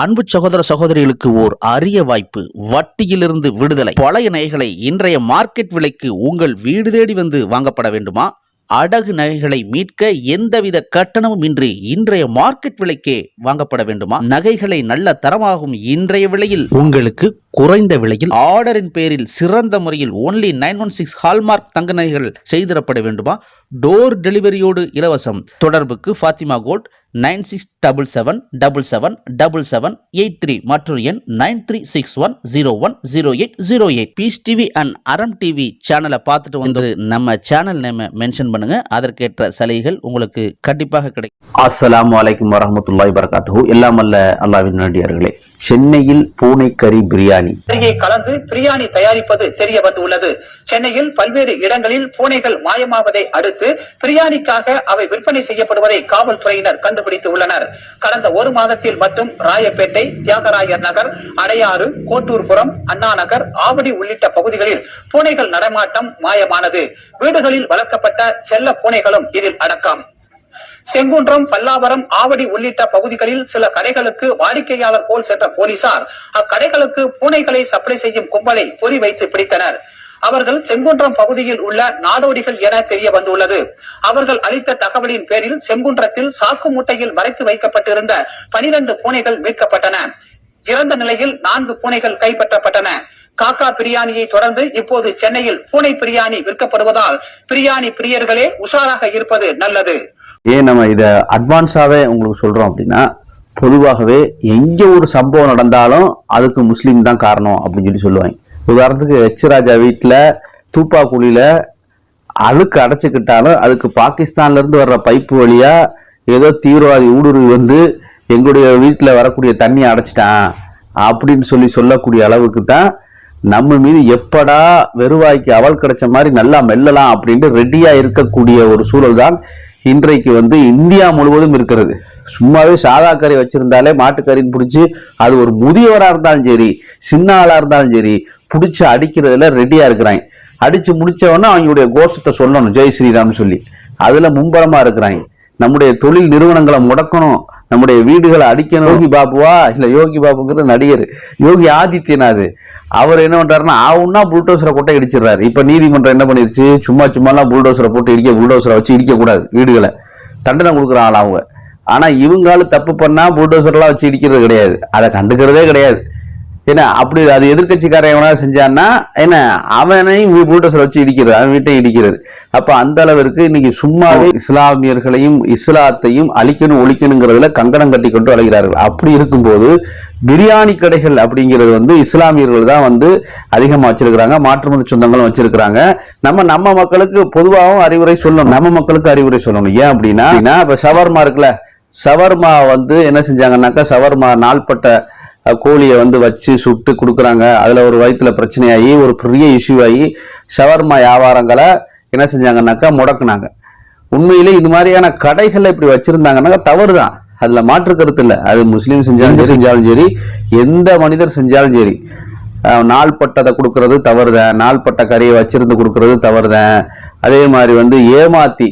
அன்பு சகோதர சகோதரிகளுக்கு ஓர் அரிய வாய்ப்பு. வட்டியிலிருந்து விடுதலை. பழைய நகைகளை இன்றைய மார்க்கெட் விலைக்கு உங்கள் வீடு தேடி வந்து வாங்கப்பட வேண்டுமா? அடகு நகைகளை மீட்க எந்தவித கட்டணமும் இன்றி இன்றைய மார்க்கெட் விலைக்கே வாங்கப்பட வேண்டுமா? நகைகளை நல்ல தரமாகும் இன்றைய விலையில். உங்களுக்கு குறைந்த விலையில். ஆர்டரின் பேரில் சிறந்த முறையில் only nine one six hallmark தங்க நகைகள் செய்திடப்பட வேண்டுமா? டோர் டெலிவரியோடு இலவசம். தொடர்புக்கு Fathima gold nine six double seven double seven double seven eight three மற்றும் எண் nine three six one zero one zero eight. Zero eight peace TV and Aram TV சேனலை பார்த்துட்டு வந்து நம்ம சேனல் நேமை மென்ஷன் பண்ணுங்க. அதற்கேற்ற சலுகைகள் உங்களுக்கு கண்டிப்பாக கிடைக்கும். அஸ்ஸலாமு அலைக்கும் வரஹ்மத்துல்லாஹி வரகாத்துஹு எல்லாம் அல்ல அல்லாவின் நடிகார்களே சென்னையில் பூனைக்கறி பிரியாணி. கலந்து பிரியாணி தயாரிப்பது தெரிய வந்துள்ளது சென்னையில் பல்வேறு இடங்களில் பூனைகள் மாயமாவதை அடுத்து பிரியாணிக்காக அவை விற்பனை செய்யப்படுவதை காவல்துறையினர் கண்டுபிடித்து உள்ளனர். கடந்த ஒரு மாதத்தில் மட்டும் ராயப்பேட்டை தியாகராயர் நகர் அடையாறு கோட்டூர்புரம் அண்ணா நகர் ஆவடி உள்ளிட்ட பகுதிகளில் பூனைகள் நடமாட்டம் மாயமானது. வீடுகளில் வளர்க்கப்பட்ட செல்ல பூனைகளும் இதில் அடக்கம். செங்குன்றம் பல்லாவரம் ஆவடி உள்ளிட்ட பகுதிகளில் சில கடைகளுக்கு வாடிக்கையாளர் போல் சென்ற போலீசார் அக்கடைகளுக்கு பூனைகளை சப்ளை செய்யும் கும்பலை பொறி வைத்து பிடித்தனர். அவர்கள் செங்குன்றம் பகுதியில் உள்ள நாடோடிகள் என தெரிய வந்துள்ளது. அவர்கள் அளித்த தகவலின் பேரில் செங்குன்றத்தில் சாக்கு மூட்டையில் மறைத்து வைக்கப்பட்டிருந்த பனிரெண்டு பூனைகள் மீட்கப்பட்டன. இறந்த நிலையில் நான்கு பூனைகள் கைப்பற்றப்பட்டன. காக்கா பிரியாணியை தொடர்ந்து இப்போது சென்னையில் பூனை பிரியாணி விற்கப்படுவதால் பிரியாணி பிரியர்களே உஷாராக இருப்பது நல்லது. ஏன் நம்ம இதை அட்வான்ஸாவே உங்களுக்கு சொல்றோம் அப்படின்னா பொதுவாகவே எங்க ஒரு சம்பவம் நடந்தாலும் அதுக்கு முஸ்லீம் தான் காரணம் அப்படின்னு சொல்லி சொல்லுவாங்க. உதாரணத்துக்கு எச் ராஜா வீட்டில் தூப்பாக்குழியில் அழுக்கு அடைச்சிக்கிட்டாலும் அதுக்கு பாகிஸ்தான்லேருந்து வர்ற பைப்பு வழியாக ஏதோ தீவிரவாதி ஊடுருவி வந்து எங்களுடைய வீட்டில் வரக்கூடிய தண்ணியை அடைச்சிட்டான் அப்படின்னு சொல்லி சொல்லக்கூடிய அளவுக்கு தான் நம்ம மீது எப்படா வெறுவாய்க்கு அவல் கிடைச்ச மாதிரி நல்லா மெல்லலாம் அப்படின்ட்டு ரெடியாக இருக்கக்கூடிய ஒரு சூழல் தான் இன்றைக்கு வந்து இந்தியா முழுவதும் இருக்கிறது. சும்மாவே சாதா கறி வச்சிருந்தாலே மாட்டுக்கறின்னு பிடிச்சி அது ஒரு முதியவராக இருந்தாலும் சரி சின்ன ஆளாக இருந்தாலும் சரி பிடிச்சி அடிக்கிறதுல ரெடியா இருக்கிறாங்க. அடிச்சு முடிச்சவொன்னே அவங்களுடைய கோஷத்தை சொல்லணும் ஜெய் ஸ்ரீராம்னு சொல்லி. அதுல மும்பரமா இருக்கிறாங்க. நம்முடைய தொழில் நிறுவனங்களை முடக்கணும் நம்முடைய வீடுகளை அடிக்கணும். யோகி பாபுவா? இல்ல யோகி பாபுங்கிற நடிகர். யோகி ஆதித்யநாத் அவர் என்ன பண்றாருன்னா ஆவுன்னா புல்டோசரை கொட்டை இடிச்சிடுறாரு. இப்ப நீதிமன்றம் என்ன பண்ணிருச்சு? சும்மா சும்மாலாம் புல்டோசரை போட்டு இடிக்க புல்டோசரை வச்சு இடிக்க கூடாது வீடுகளை. தண்டனை கொடுக்குறாங்களா அவங்க. ஆனா இவங்காலும் தப்பு பண்ணா புல்டோசர்லாம் வச்சு இடிக்கிறது கிடையாது. அதை கண்டுக்கிறதே கிடையாது. என்ன அப்படி அது எதிர்கட்சிக்காரன் எவனா செஞ்சான்னா என்ன அவனையும் புல்டோசர் வச்சு இடிக்கிறது அவன் வீட்டை இடிக்கிறது. அப்போ அந்த அளவிற்கு இன்னைக்கு சும்மாவே இஸ்லாமியர்களையும் இஸ்லாத்தையும் அழிக்கணும் ஒழிக்கணுங்கிறதுல கங்கணம் கட்டி கொண்டு அழைகிறார்கள் அப்படி இருக்கும்போது பிரியாணி கடைகள் அப்படிங்கிறது வந்து இஸ்லாமியர்கள் தான் வந்து அதிகமாக வச்சிருக்கிறாங்க மாற்றுமத சொந்தங்களும் வச்சிருக்கிறாங்க. நம்ம நம்ம மக்களுக்கு பொதுவாகவும் அறிவுரை சொல்லணும். நம்ம மக்களுக்கு அறிவுரை சொல்லணும். ஏன் அப்படின்னா இப்போ இப்ப சவர்மா இருக்குல்ல சவர்மா வந்து என்ன செஞ்சாங்கன்னாக்கா சவர்மா நாள்பட்ட கோழியை வந்து வச்சு சுட்டு கொடுக்குறாங்க. அதுல ஒரு வயிற்றுல பிரச்சனையாகி ஒரு பெரிய இஷ்யூ ஆகி ஷவர்மா வியாபாரங்களை என்ன செஞ்சாங்கன்னாக்கா முடக்குனாங்க. உண்மையிலே இது மாதிரியான கடைகளை இப்படி வச்சிருந்தாங்கன்னாக்கா தவறு தான் அதுல மாற்று கருத்து இல்லை. அது முஸ்லீம் செஞ்சாலும் செஞ்சாலும் சரி. எந்த மனிதர் செஞ்சாலும் சரி. நாள்பட்டதை கொடுக்கறது தவறுதான். நாள்பட்ட கறியை வச்சிருந்து கொடுக்கறது தவறுதான். அதே மாதிரி வந்து ஏமாத்தி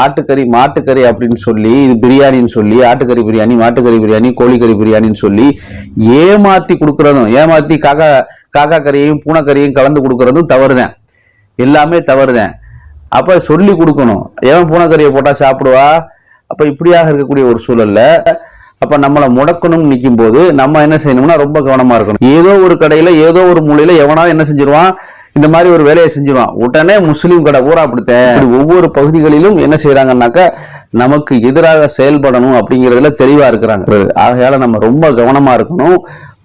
ஆட்டுக்கறி மாட்டுக்கறி அப்படின்னு சொல்லி இது பிரியாணின்னு சொல்லி ஆட்டுக்கறி பிரியாணி மாட்டுக்கறி பிரியாணி கோழிக்கறி பிரியாணின்னு சொல்லி ஏமாத்தி கொடுக்கறதும் ஏமாத்தி காக்கா காக்கா கறியையும் பூனைக்கறியையும் கலந்து கொடுக்கறதும் தவறுதான். எல்லாமே தவறுதான். அப்ப சொல்லி கொடுக்கணும். ஏன் பூனைக்கறியை போட்டா சாப்பிடுவா? அப்ப இப்படியாக இருக்கக்கூடிய ஒரு சூழல்ல அப்ப நம்மளை முடக்கணும்னு நிற்கும் போது நம்ம என்ன செய்யணும்னா ரொம்ப கவனமா இருக்கணும். ஏதோ ஒரு கடையில ஏதோ ஒரு மூலையில எவனா என்ன செஞ்சிருவான்? இந்த மாதிரி ஒரு வேலையை செஞ்சிருவான் உடனே முஸ்லீம் கடை பூரா அப்படித்தான் ஒவ்வொரு பகுதிகளிலும் என்ன செய்யறாங்கன்னாக்கா நமக்கு எதிராக செயல்படணும் அப்படிங்கிறதுல தெளிவா இருக்கிறாங்க. ஆகையால நம்ம ரொம்ப கவனமா இருக்கணும்.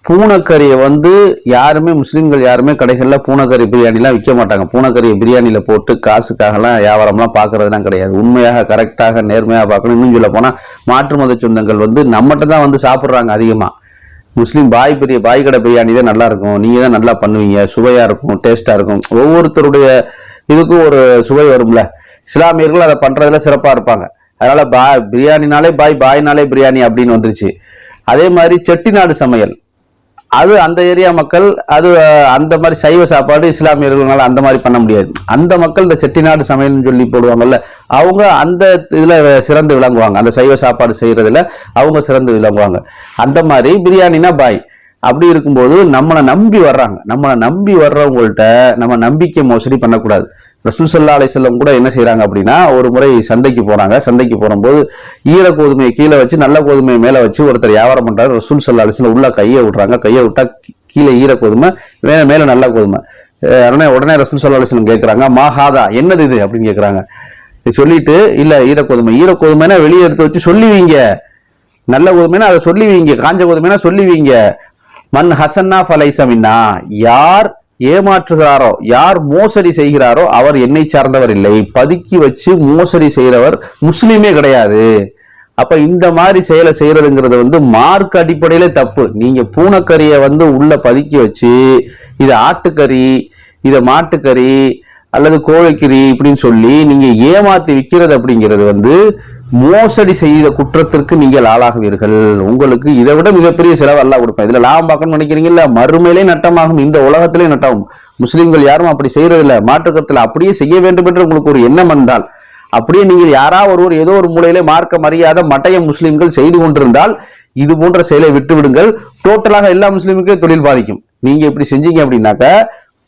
பூனைக்கறியை வந்து யாருமே முஸ்லீம்கள் யாருமே கடைகளில் பூனைக்கறி பிரியாணிலாம் விற்க மாட்டாங்க. பூனைக்கறியை பிரியாணியில் போட்டு காசுக்காகலாம் வியாபாரம்லாம் பார்க்கறதுலாம் கிடையாது. உண்மையாக கரெக்டாக நேர்மையாக பார்க்கணும். இன்னும் சொல்ல போனால் மாற்று மத சொந்தங்கள் வந்து நம்மகிட்ட தான் வந்து சாப்பிட்றாங்க அதிகமாக முஸ்லீம் பாய் பெரிய பாய் கடை பிரியாணி தான் நல்லா இருக்கும் நீங்கள் தான் நல்லா பண்ணுவீங்க. சுவையாக இருக்கும் டேஸ்ட்டாக இருக்கும். ஒவ்வொருத்தருடைய இதுக்கும் ஒரு சுவை வரும்ல. இஸ்லாமியர்கள் அதை பண்ணுறதுல சிறப்பாக இருப்பாங்க. அதனால பா பிரியாணினாலே பாய் பாய்னாலே பிரியாணி அப்படின்னு வந்துருச்சு. அதே மாதிரி செட்டிநாடு சமையல். அது அந்த ஏரியா மக்கள் அது அந்த மாதிரி சைவ சாப்பாடு இஸ்லாமியர்கள்னால அந்த மாதிரி பண்ண முடியாது. அந்த மக்கள் இந்த செட்டிநாடு சமையல்னு சொல்லி போடுவாங்கல்ல அவங்க அந்த இதுல சிறந்து விளங்குவாங்க. அந்த சைவ சாப்பாடு செய்யறதுல அவங்க சிறந்து விளங்குவாங்க. அந்த மாதிரி பிரியாணினா பாய். அப்படி இருக்கும்போது நம்மளை நம்பி வர்றாங்க. நம்மளை நம்பி வர்றவங்கள்ட்ட நம்ம நம்பிக்கை மோசடி பண்ணக்கூடாது. ரசூல் சல்லா அலிசல்லம் கூட என்ன செய்கிறாங்க அப்படின்னா ஒரு முறை சந்தைக்கு போகிறாங்க சந்தைக்கு போகும்போது ஈர கோதுமையை கீழே வச்சு நல்ல கோதுமையை மேலே வச்சு ஒருத்தர் வியாபாரம் பண்ணுறாரு ரசூல் சல்லா அலிஸ்லம் உள்ள கையை விட்றாங்க. கையை விட்டா கீழே ஈர கோதுமை மேலே மேலே நல்ல கோதுமை. அஹ் உடனே உடனே ரசூல் சல்லா அலிஸ்லம் கேட்குறாங்க மாஹாதா என்னது இது? அப்படின்னு கேட்குறாங்க சொல்லிட்டு இல்லை ஈர கோதுமை ஈர கோதுமைனா வெளியே எடுத்து வச்சு சொல்லுவீங்க. நல்ல கோதுமைனா அதை சொல்லுவீங்க. காஞ்ச கோதுமைனா சொல்லுவீங்க. மண் ஹசன்னா ஃபலைசமின்னா யார் ஏமாற்றுகிறாரோ யார் மோசடி செய்கிறாரோ அவர் என்னை சார்ந்தவர் இல்லை. பதுக்கி வச்சு மோசடி செய்கிறவர் முஸ்லீமே கிடையாது. அப்ப இந்த மாதிரி செயலை செய்யறதுங்கிறது வந்து மார்க் அடிப்படையிலே தப்பு. நீங்க பூனைக்கறியை வந்து உள்ள பதுக்கி வச்சு இது ஆட்டுக்கறி இதை மாட்டுக்கறி அல்லது கோழிக்கறி இப்படின்னு சொல்லி நீங்க ஏமாத்தி விற்கிறது அப்படிங்கிறது வந்து மோசடி செய்த குற்றத்திற்கு நீங்கள் ஆளாகுவீர்கள். உங்களுக்கு இதை விட மிகப்பெரிய செலவு அல்லா கொடுப்பேன். இதுல லாபம் பார்க்கணும்னு நினைக்கிறீங்கல்ல? மறுமையிலே நட்டமாகும். இந்த உலகத்திலே நட்டமாகும். முஸ்லீம்கள் யாரும் அப்படி செய்யறதில்ல மாற்றுக்கத்தில் அப்படியே செய்ய வேண்டும் என்று உங்களுக்கு ஒரு எண்ணம் வந்தால் அப்படியே நீங்கள் யாரா ஒருவர் ஏதோ ஒரு மூலையிலே மார்க்க மறியாத மட்டைய முஸ்லிம்கள் செய்து கொண்டிருந்தால் இது போன்ற செயலை விட்டு விடுங்கள் டோட்டலாக எல்லா முஸ்லீமுக்கே தொழில் பாதிக்கும். நீங்க இப்படி செஞ்சீங்க அப்படின்னாக்க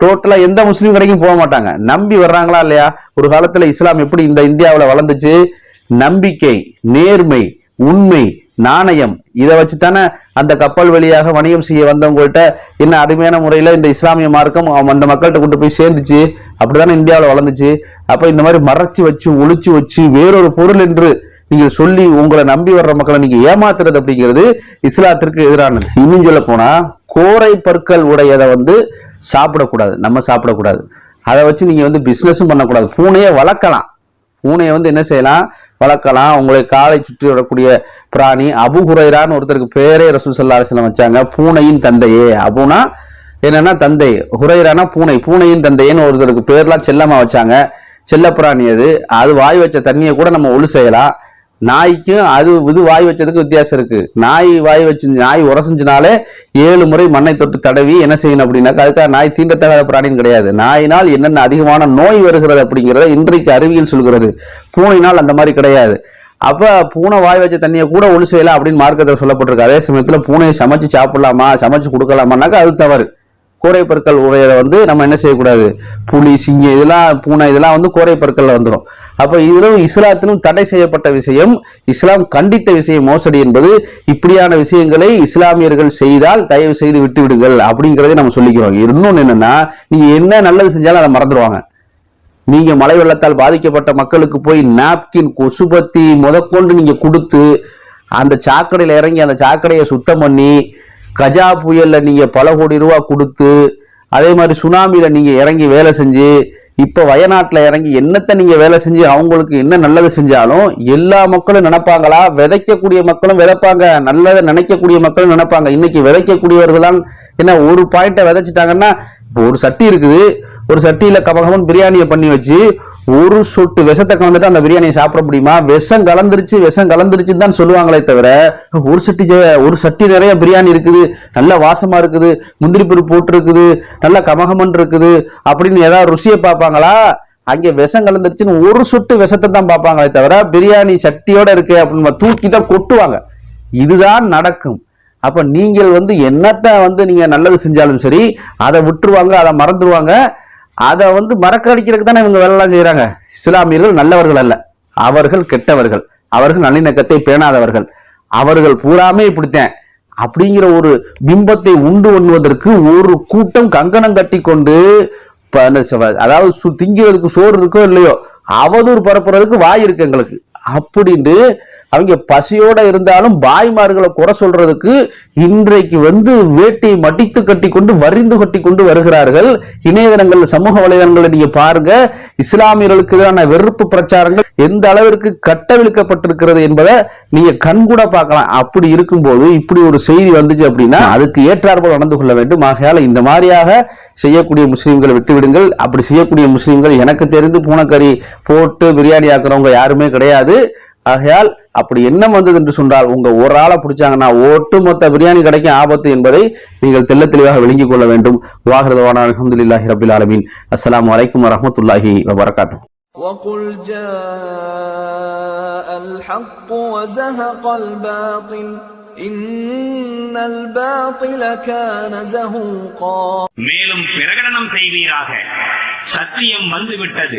டோட்டலா எந்த முஸ்லீம் கடைக்கும் போக மாட்டாங்க. நம்பி வர்றாங்களா இல்லையா? ஒரு காலத்துல இஸ்லாம் எப்படி இந்த இந்தியாவில் வளர்ந்துச்சு? நம்பிக்கை நேர்மை உண்மை நாணயம் இதை வச்சு தானே அந்த கப்பல் வழியாக வணிகம் செய்ய வந்தவங்கள்ட்ட என்ன அருமையான முறையில் இந்த இஸ்லாமிய மார்க்கம் அவன் அந்த மக்கள்கிட்ட கொண்டு போய் சேர்ந்துச்சு அப்படித்தானே இந்தியாவில் வளர்ந்துச்சு. அப்போ இந்த மாதிரி மறைச்சி வச்சு ஒழிச்சு வச்சு வேறொரு பொருள் என்று நீங்கள் சொல்லி உங்களை நம்பி வர்ற மக்களை நீங்கள் ஏமாத்துறது அப்படிங்கிறது இஸ்லாத்திற்கு எதிரானது. இன்னும் சொல்ல போனால் கோரை பற்கள் உடையதை வந்து சாப்பிடக்கூடாது நம்ம சாப்பிடக்கூடாது. அதை வச்சு நீங்கள் வந்து பிஸ்னஸும் பண்ணக்கூடாது. பூனையை வளர்க்கலாம். பூனையை வந்து என்ன செய்யலாம்? வளர்க்கலாம். உங்களை காலை சுற்றி வரக்கூடிய பிராணி அபு ஹுரைரான்னு ஒருத்தருக்கு பேரே ரசூல் சல்லா அலிஸ்லாம் வச்சாங்க. பூனையின் தந்தையே. அபுனா என்னன்னா தந்தை. ஹுரைரானா பூனை. பூனையின் தந்தைன்னு ஒருத்தருக்கு பேர்லாம் செல்லமா வச்சாங்க. செல்ல பிராணி அது. அது வாய் வச்ச தண்ணியை கூட நம்ம ஒழு செய்யலாம். நாய்க்கும் அது இது வாய் வச்சதுக்கு வித்தியாசம் இருக்கு. நாய் வாய் வச்சு நாய் உரசிஞ்சினாலே ஏழு முறை மண்ணை தொட்டு தடவி என்ன செய்யணும் அப்படின்னாக்கா அதுக்காக நாய் தீண்டத்தகாத பிராணின்னு கிடையாது. நாயினால் என்னென்ன அதிகமான நோய் வருகிறது அப்படிங்கிறத இன்றைக்கு அறிவியல் சொல்கிறது. பூனையினால் அந்த மாதிரி கிடையாது. அப்ப பூனை வாய் வச்ச தண்ணியை கூட ஒழு செய்யலாம் அப்படின்னு மார்க்கத்தில் சொல்லப்பட்டிருக்கு. அதே சமயத்துல பூனையை சமைச்சு சாப்பிடலாமா சமைச்சு கொடுக்கலாமான்னாக்கா அது தவறு. கோரை பற்கள் உடையதை வந்து நம்ம என்ன செய்யக்கூடாது? புலி சிங்கம் இதெல்லாம் பூனை இதெல்லாம் வந்து கோரை பற்களில் வந்துடும். அப்போ இதிலும் இஸ்லாத்திலும் தடை செய்யப்பட்ட விஷயம் இஸ்லாம் கண்டித்த விஷயம் மோசடி என்பது இப்படியான விஷயங்களை இஸ்லாமியர்கள் செய்தால் தயவு செய்து விட்டு விடுங்கள் நம்ம சொல்லிக்கிறோம். இன்னொன்னு என்னன்னா நீங்கள் என்ன நல்லது செஞ்சாலும் அதை மறந்துடுவாங்க நீங்க மழை வெள்ளத்தால் பாதிக்கப்பட்ட மக்களுக்கு போய் நாப்கின் கொசுபத்தி முதற்கொண்டு நீங்க கொடுத்து அந்த சாக்கடையில் இறங்கி அந்த சாக்கடையை சுத்தம் பண்ணி கஜா புயலில் நீங்கள் பல கோடி ரூபா கொடுத்து அதே மாதிரி சுனாமியில் நீங்கள் இறங்கி வேலை செஞ்சு இப்போ வயநாட்டில் இறங்கி என்னத்தை நீங்கள் வேலை செஞ்சு அவங்களுக்கு என்ன நல்லது செஞ்சாலும் எல்லா மக்களும் நினைப்பாங்களா? விதைக்கக்கூடிய மக்களும் விதைப்பாங்க நல்லதை நினைக்கக்கூடிய மக்களும் நினைப்பாங்க. இன்னைக்கு விதைக்கக்கூடியவர்கள் தான் என்ன ஒரு பாயிண்ட்டை விதைச்சிட்டாங்கன்னா இப்போ ஒரு சட்டி இருக்குது. ஒரு சட்டியில கபகமன் பிரியாணியை பண்ணி வச்சு ஒரு சொட்டு விஷத்தை கலந்துட்டு அந்த பிரியாணியை சாப்பிட முடியுமா? விஷம் கலந்துருச்சு விஷம் கலந்துருச்சுன்னு தான் சொல்லுவாங்களே தவிர ஒரு சட்டி ஒரு சட்டி நிறைய பிரியாணி இருக்குது நல்ல வாசமா இருக்குது முந்திரி பருப்பு போட்டிருக்குது நல்ல கமகமன் இருக்குது அப்படின்னு ஏதாவது ருசியை பார்ப்பாங்களா? அங்கே விஷம் கலந்துருச்சுன்னு ஒரு சொட்டு விஷத்தை தான் பார்ப்பாங்களே தவிர பிரியாணி சட்டியோட இருக்கு அப்படின்னு தூக்கி தான் கொட்டுவாங்க. இதுதான் நடக்கும். அப்ப நீங்கள் வந்து என்னத்த வந்து நீங்க நல்லது செஞ்சாலும் சரி அதை விட்டுருவாங்க அதை மறந்துடுவாங்க அதை வந்து மறக்கடிக்கிறதுக்கு தானே இவங்க வேலைலாம் செய்கிறாங்க இஸ்லாமியர்கள் நல்லவர்கள் அல்ல. அவர்கள் கெட்டவர்கள். அவர்கள் நல்லிணக்கத்தை பேணாதவர்கள். அவர்கள் பூராமே இப்படித்தான். அப்படிங்கிற ஒரு பிம்பத்தை உண்டு பண்ணுவதற்கு ஒரு கூட்டம் கங்கணம் கட்டி கொண்டு அதாவது சு- திங்கிறதுக்கு சோறு இருக்கோ இல்லையோ அவதூறு பரப்புறதுக்கு வாய் இருக்கு எங்களுக்கு. அப்படின்ட்டு அவங்க பசியோட இருந்தாலும் பாய்மார்களை குறை சொல்றதுக்கு இன்றைக்கு வந்து வேட்டியை மடித்து கட்டி கொண்டு வரிந்து கட்டி கொண்டு வருகிறார்கள். இணையதளங்கள் சமூக வலைதளங்களை நீங்க பாருங்க. இஸ்லாமியர்களுக்கு எதிரான வெறுப்பு பிரச்சாரங்கள் எந்த அளவிற்கு கட்டவிழ்க்கப்பட்டிருக்கிறது என்பதை நீங்க கண்கூட பார்க்கலாம். அப்படி இருக்கும்போது இப்படி ஒரு செய்தி வந்துச்சு அப்படின்னா அதுக்கு ஏற்றாற்போல் நடந்து கொள்ள வேண்டும். ஆகையால் இந்த மாதிரியாக செய்யக்கூடிய முஸ்லீம்களை விட்டுவிடுங்கள். அப்படி செய்யக்கூடிய முஸ்லீம்கள் எனக்கு தெரிந்து பூனைக்கறி போட்டு பிரியாணி ஆக்குறவங்க யாருமே கிடையாது. ஆகையால் அப்படி என்ன வந்தது என்று சொன்னால் உங்க ஒரு ஆளை பிடிச்சாங்கன்னா ஒட்டுமொத்த பிரியாணி கிடைக்கும் ஆபத்து என்பதை நீங்கள் தெள்ள தெளிவாக விளங்கிக் கொள்ள வேண்டும் வாஹிரதவான அலமதுல்லாஹி ரபில் ஆலமீன் அஸ்ஸலாமு அலைக்கும் வரஹ்மத்துல்லாஹி வபரகாத்து وقل جاء الحق وزهق الباطل إن الباطل كان زهوقا மேலும் பிரகடனம் செய்வீராக சத்தியம் வந்துவிட்டது